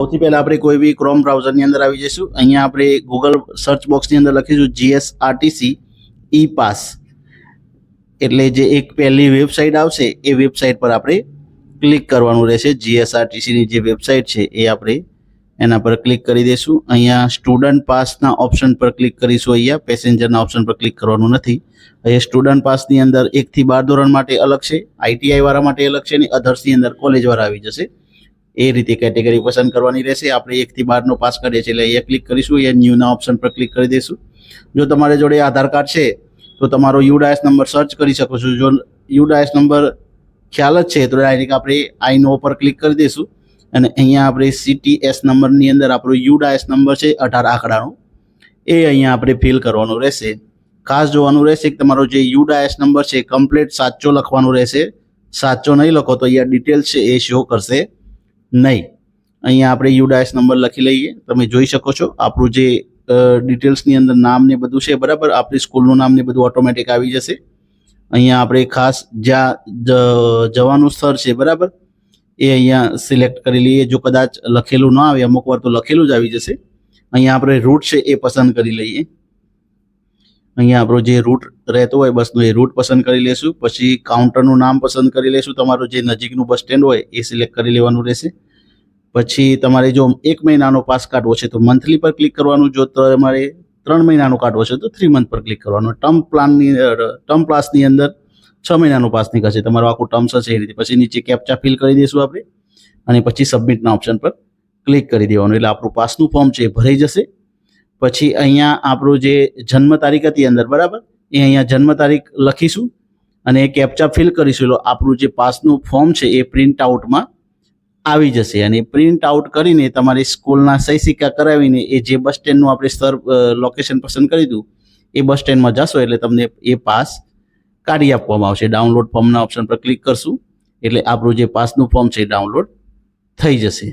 સૌથી પહેલા આપણે કોઈ બી ક્રોમ બ્રાઉઝરની અંદર આવી જઈશું. અહીંયા આપણે ગૂગલ સર્ચ બોક્સની અંદર લખીશું જીએસઆરટીસી ઈ પાસ એટલે જે એક પહેલી વેબસાઇટ આવશે, એ વેબસાઇટ પર આપણે ક્લિક કરવાનું રહેશે. જીએસઆરટીસીની જે વેબસાઇટ છે, એ આપણે એના પર ક્લિક કરી દઈશું. અહીંયા સ્ટુડન્ટ પાસના ઓપ્શન પર ક્લિક કરીશું અહીંયા. પેસેન્જરના ઓપ્શન પર ક્લિક કરવાનું નથી. અહીંયા સ્ટુડન્ટ પાસની અંદર એકથી બાર ધોરણ માટે અલગ છે. આઈટીઆઈ વાળા માટે અલગ છે અને અધર્સની અંદર કોલેજ વાળા આવી જશે. એ રીતે કેટેગરી પસંદ કરવાની રહેશે. આપણે એકથી બારનો પાસ કરીએ છીએ એટલે એ ક્લિક કરીશું. એ ન્યૂના ઓપ્શન પર ક્લિક કરી દઈશું. જો તમારી જોડે આધાર કાર્ડ છે, તો તમારો યુડાયસ નંબર સર્ચ કરી શકો છો. જો યુડાયસ નંબર ખ્યાલ જ છે, તો ડાયરેક્ટ આપણે આઈનો પર ક્લિક કરી દઈશું. અને અહીંયા આપણે સીટીએસ નંબરની અંદર આપણો યુડાયસ નંબર છે, અઢાર આંકડાનો. એ અહીંયા આપણે ફિલ કરવાનું રહેશે. ખાસ જોવાનું રહેશે કે તમારો જે યુડાયસ નંબર છે કમ્પ્લીટ સાચો લખવાનો રહેશે. સાચો નહીં લખો તો અહીંયા ડિટેલ્સ છે એ શો કરશે. નહીં. અહીંયા આપણે યુડાયસ નંબર લખી લઈએ. તમે જોઈ શકો છો. આપણું જે ડિટેલ્સની અંદર નામ ને બધું છે બરાબર. આપણી સ્કૂલનું નામ ને બધું ઓટોમેટિક આવી જશે. અહીંયા આપણે ખાસ જ્યાં જવાનું સ્થળ છે બરાબર. એ અહીંયા સિલેક્ટ કરી લઈએ. જો કદાચ લખેલું ન આવે, અમુક વાર તો લખેલું જ આવી જશે. અહીંયા આપણે રૂટ છે એ પસંદ કરી લઈએ. અહીંયા આપણો જે રૂટ રહેતો હોય, બસનો એ રૂટ પસંદ કરી લેશું. પછી કાઉન્ટરનું નામ પસંદ કરી લેશું. તમારું જે નજીકનું બસ સ્ટેન્ડ હોય, એ સિલેક્ટ કરી લેવાનું રહેશે. પછી તમારે જો એક મહિનાનો પાસ કાઢવો છે, તો મંથલી પર ક્લિક કરવાનું. જો તમારે ત્રણ મહિનાનો કાઢવો છે, તો થ્રી મંથ પર ક્લિક કરવાનું. ટર્મ પ્લાનની ટર્મ પાસની અંદર છ મહિનાનો પાસ નીકળશે. તમારો આખું ટર્મ્સ હશે એ રીતે. પછી નીચે કેપ્ચા ફિલ કરી દઈશું આપણે. અને પછી સબમિટના ઓપ્શન પર ક્લિક કરી દેવાનું. એટલે આપણું પાસનું ફોર્મ છે એ ભરાઈ જશે. પછી અહીંયા આપણું જે જન્મ તારીખ હતી અંદર, બરાબર? એ અહીંયા જન્મ તારીખ લખીશું અને એ કેપ્ચા ફિલ કરીશું. આપણું જે પાસનું ફોર્મ છે એ પ્રિન્ટ આઉટમાં આવી જશે. અને પ્રિન્ટ આઉટ કરીને તમારી સ્કૂલના સહી સિક્કા કરાવીને એ જે બસ સ્ટેન્ડનું આપણે સ્તર લોકેશન પસંદ કરી દીધું એ બસ સ્ટેન્ડમાં જશો એટલે તમને એ પાસ કાઢી આપવામાં આવશે. ડાઉનલોડ ફોર્મના ઓપ્શન પર ક્લિક કરશું એટલે આપણું જે પાસનું ફોર્મ છે એ ડાઉનલોડ થઈ જશે.